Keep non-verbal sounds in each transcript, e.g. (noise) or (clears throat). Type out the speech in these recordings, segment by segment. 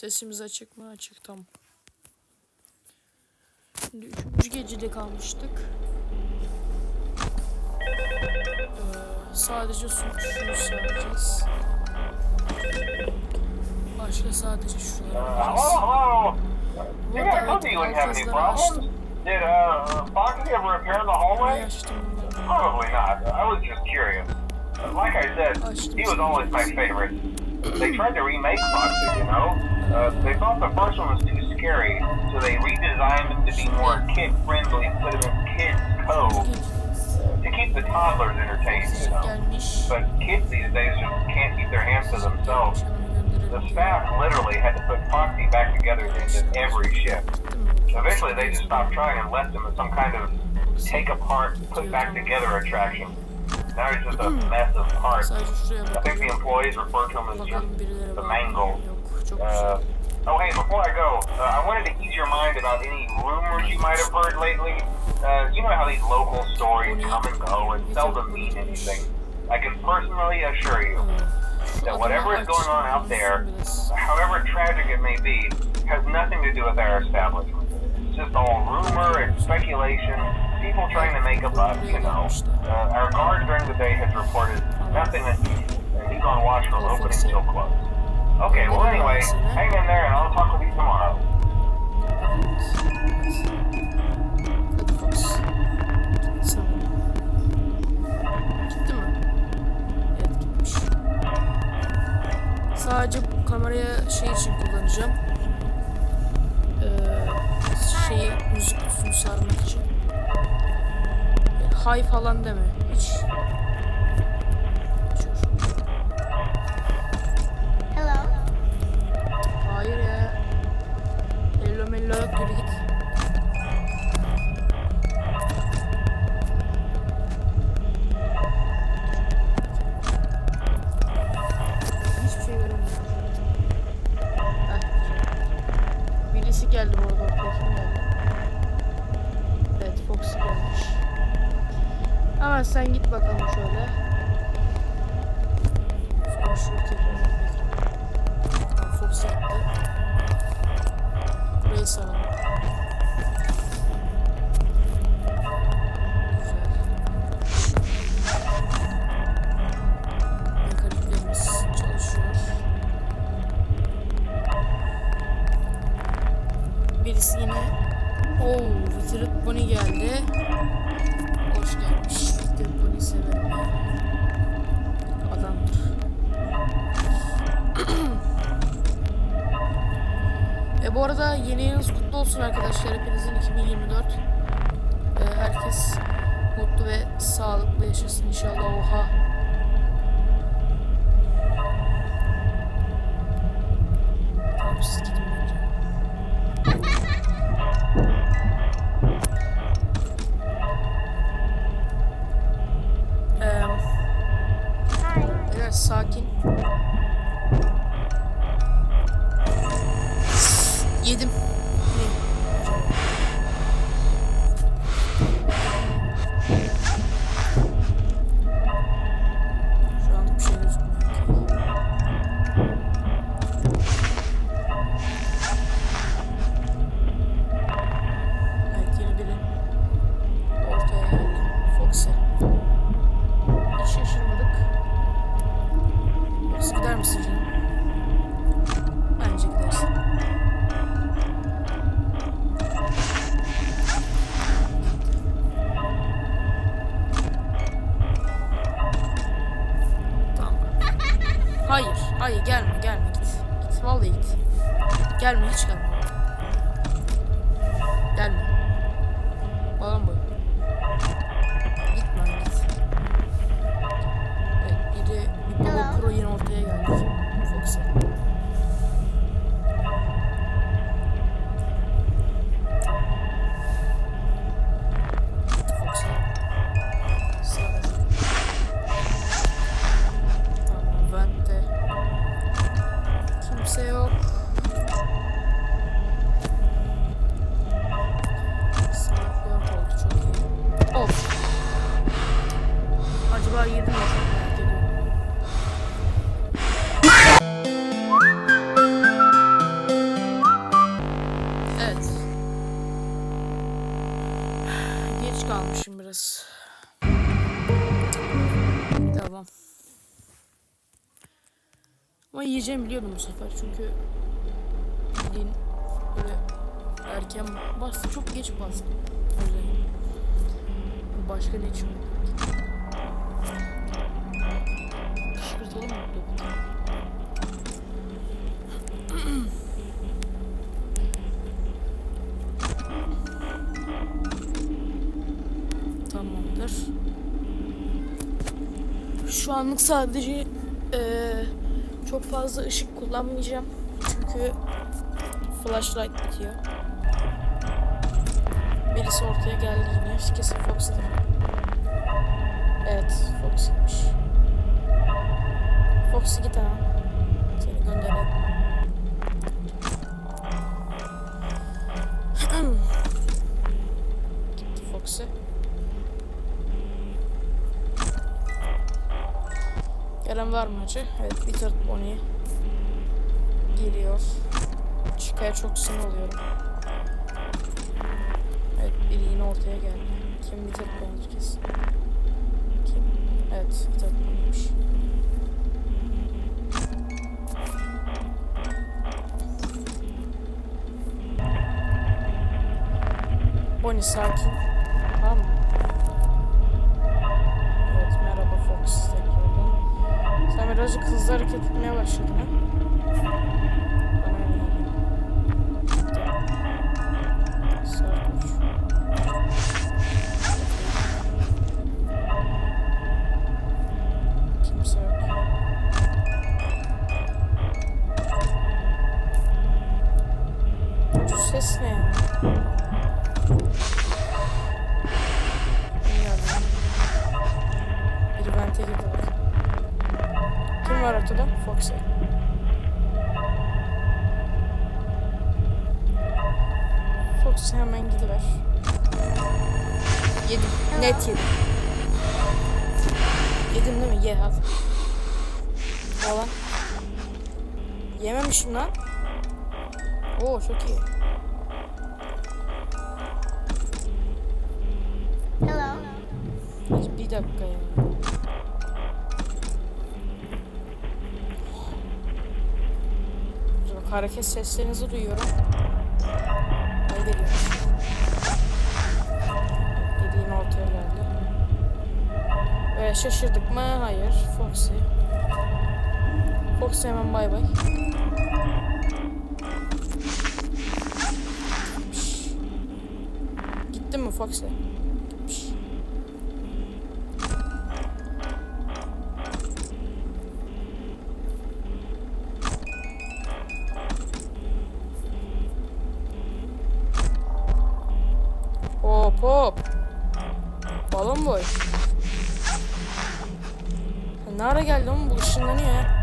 Sesimiz açık mı? Açık tamam. Şimdi üçüncü gecede kalmıştık. Ee, sadece suçluyu saracağız. Başka sadece şunları yapacağız. hello, hello. Bu Did I arada told you you evet problems? açtım. Did uh, Foxy ever appear in the hallway? Probably not. I was just curious. Like I said, he was always my favorite. They tried to remake Foxy, you know? Uh, they thought the first one was too scary, so they redesigned it to be more kid-friendly, put it in kids' code to keep the toddlers entertained, you know? But kids these days just can't keep their hands to themselves. The staff literally had to put Foxy back together at the every shift. Eventually, they just stopped trying and left him as some kind of take apart, put back together attraction. Now he's just a mess of parts. I think the employees refer to him as just the mangle. Uh, oh, hey, before I go, uh, I wanted to ease your mind about any rumors you might have heard lately. Uh, you know how these local stories come and go and seldom mean anything. I can personally assure you that whatever is going on out there, however tragic it may be, has nothing to do with our establishment. It's just all rumor and speculation, people trying to make a buck, you know. Uh, our guard during the day has reported nothing unusual, and he's on watch from opening till close. Okay, well anyway, hang in there and I'll talk with you tomorrow. Gitti mi? Evet gitmiş. Kameraya şey için kullanacağım. Ee, şeyi müzik kutusunu sarmak için. Hay falan deme. Hiç Birisi yine Oo, Withered Pony geldi. Hoş gelmiş. Withered Pony severim. Adamdır. (clears throat) E bu arada yeni yılınız kutlu olsun arkadaşlar. Hepinizin 2024. E, herkes mutlu ve sağlıklı yaşasın inşallah. Oha. Biraz sakin. Yedim. Gelme hiç gelme. Yiyeceğimi biliyordum bu sefer çünkü bildiğin böyle erken bastı çok geç bastı. Başka ne için? Kışkırtalım mı? Tamamdır. Şu anlık sadece çok fazla ışık kullanmayacağım. Çünkü flashlight bitiyor. Birisi ortaya geldi yine. Kesin Fox'tur. Evet, Fox'ymiş. Fox git ha. Seni gönderelim. Gelen var mı acı? Evet, Bitter Bonnie geliyor. Çıkaya çok sinir oluyorum. Evet, biri yine ortaya geldi. Kim Bitter Bonnie kesin. Kim? Evet, Bitter Bonnie'ymiş. Bonnie sakin. Hareket etmeye başladın Bir dakika ya. Bak hareket seslerinizi duyuyorum. Ne geliyor? Dediğin ortaya geldi. Ve şaşırdık mı? Hayır. Foxy. Foxy hemen bay bay. Gittin mi Foxy? Sen ne ara geldin oğlum? Bu ışınlanıyor ya.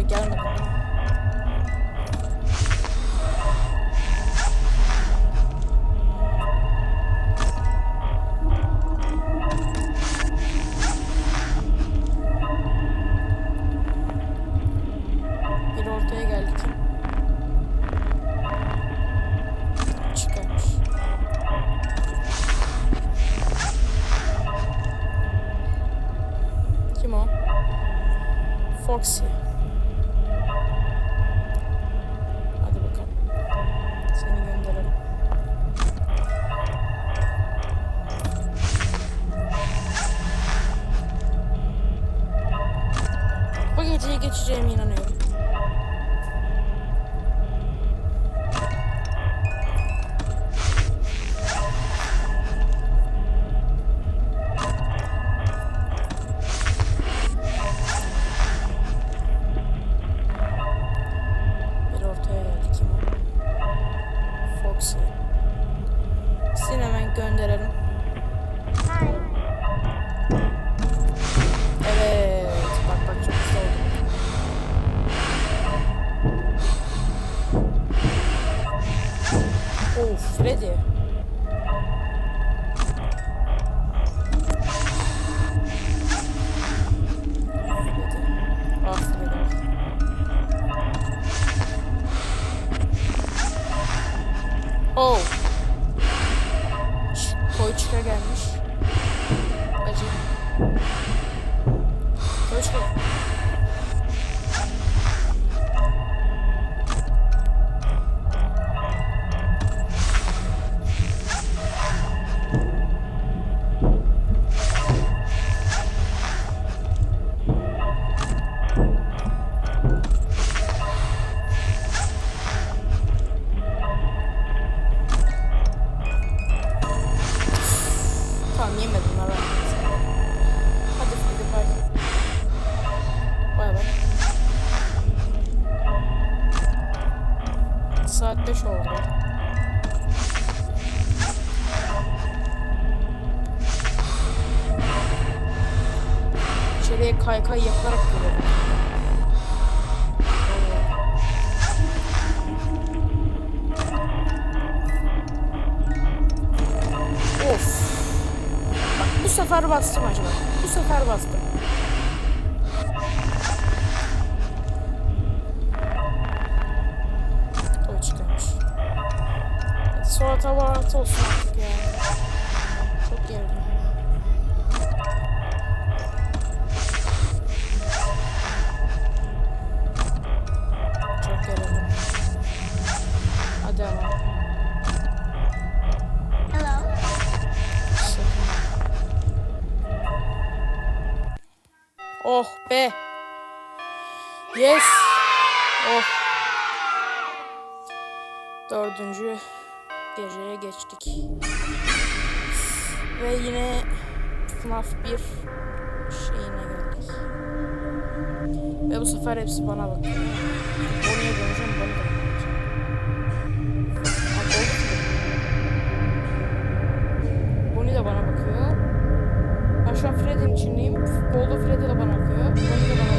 Gelmedi. Geçeceğime inanıyorum. Freddy. Freddy. Ah Freddy. Oh. Ç- Toy çıka gelmiş. Acı. Toy olsun geçtik. Ve yine FNAF 1 şeyine geldik. Ve bu sefer hepsi bana bakıyor. Bonnie'ye döneceğim, bana mu? Bonnie de bana bakıyor. Ben şu an Freddy'nin içindeyim. Bolda Freddy de bana bakıyor. Bonnie de bana bakıyor.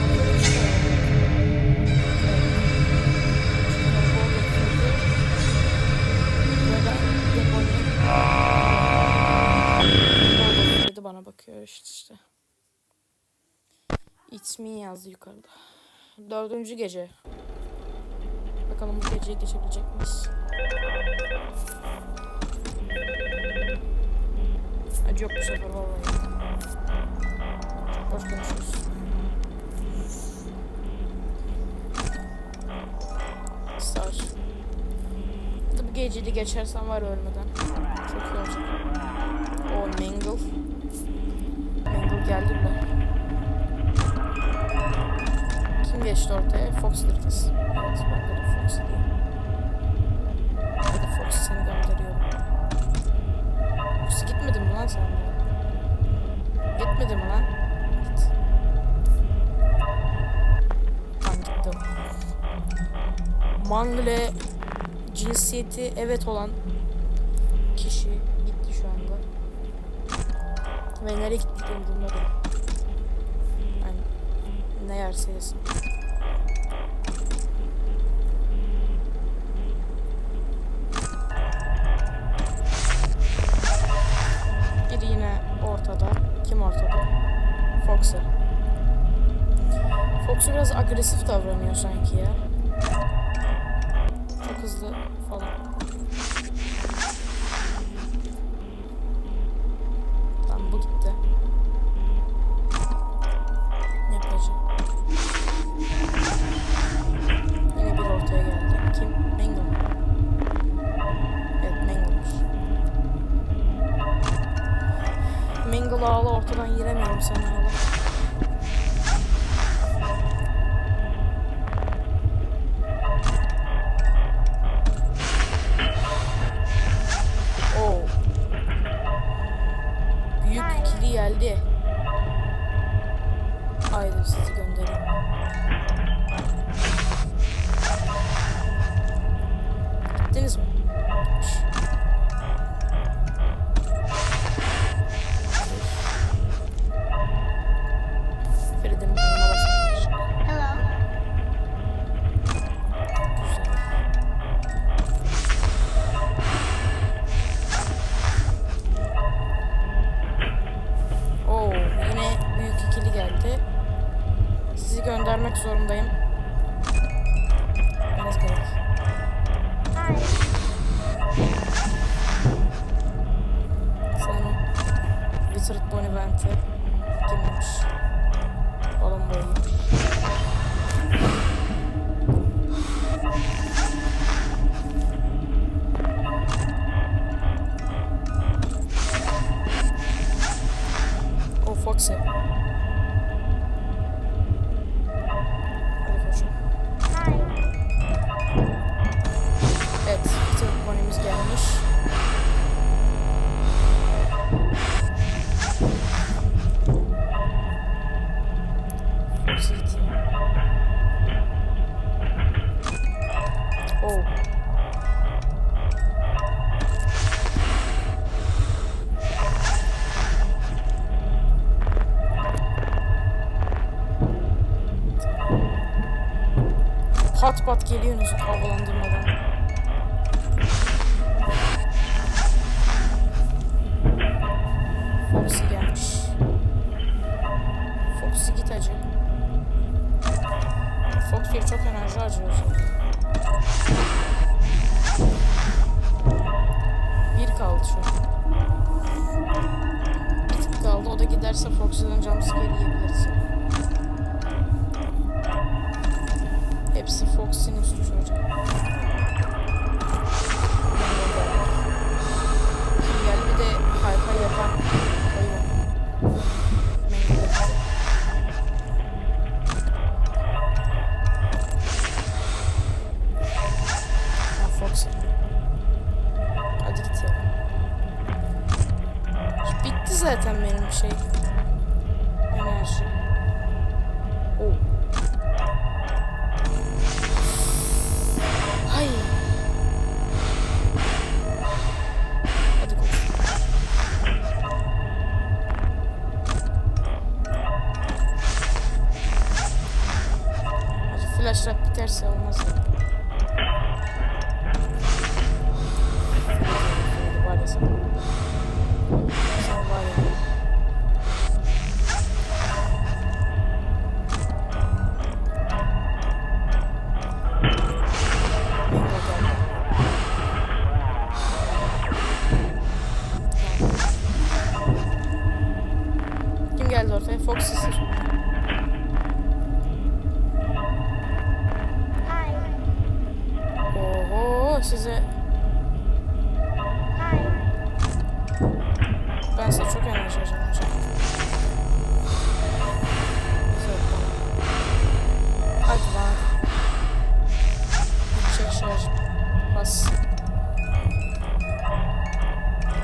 Bana bakıyor işte işte. It's me yazdı yukarıda. Dördüncü gece. Bakalım bu geceyi geçebilecek miyiz? Acı yok bu sefer vallahi. Çok boş. Star. Hadi bu geceyi de geçersem var ölmeden. Çok iyi olacak. O Mangle. Mangle geldi bile. Kim geçti ortaya? Fox'dır kız. Evet ben de Fox diyeyim. Hadi Fox seni gönderiyorum. Fox gitmedin mi lan sen? Gitmedi mi lan? Git. Tamam gittim. Mangle cinsiyeti evet olan kişi. Ve nereye gitti umurumda. Yani ne yerse yesin. Biri yine ortada. Kim ortada? Fox'u. Fox'u biraz agresif davranıyor sanki ya. Pat pat geliyorsunuz havalandırmadan. Foxy gelmiş. Foxy git acı. Foxy'ye çok enerji harcıyorsun. Bir kaldı şu an. Bir kaldı. O da giderse Foxy'den jumpscare yiyebiliriz. Hepsi Foxy'nin suçu hocam.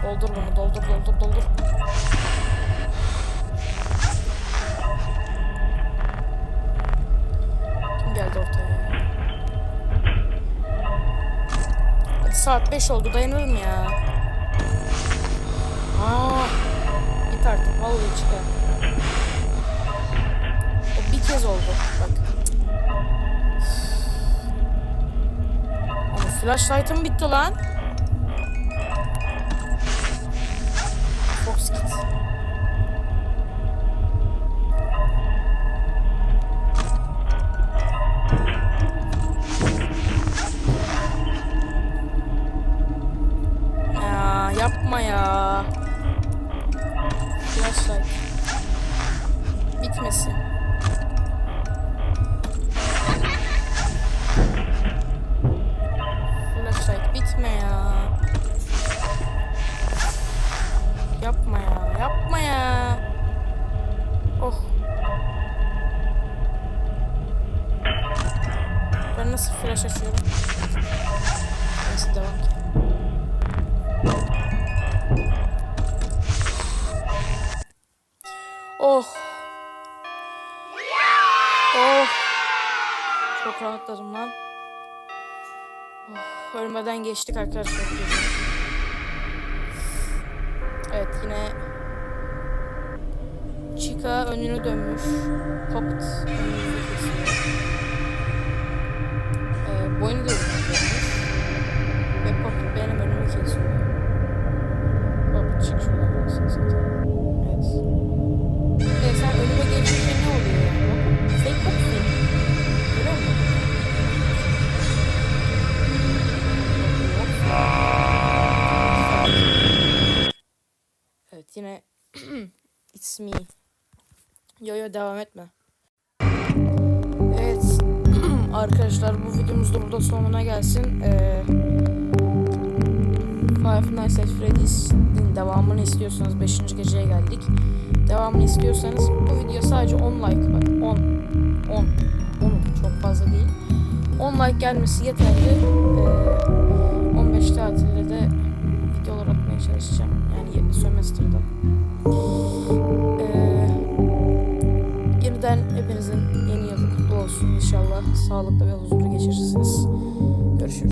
Doldur bunu doldur doldur doldur. Kim geldi ortaya ya? Hadi saat 5 oldu dayanırım ya. Aa, git artık vallahi çıkar. O bir kez oldu bak. Flashlight'ım bitti lan. Oh. Çok rahatladım lan. Oh, ölmeden geçtik arkadaşlar. Evet yine Chica önünü dönmüş. Poppet önünü kesiyor. Ee, boynu dönmüş. Yine it's me. Yo yo devam etme. Evet (clears throat) arkadaşlar bu videomuz da burada sonuna gelsin. Ee, Five Nights at Freddy's'in devamını istiyorsanız 5. geceye geldik. Devamını istiyorsanız bu video sadece 10 like bak 10 10 10 çok fazla değil. 10 like gelmesi yeterli. Ee, 15 tatilde de çalışacağım. Yani sömestrda. Ee, yeniden hepinizin yeni yılı kutlu olsun inşallah. Sağlıklı ve huzurlu geçirirsiniz.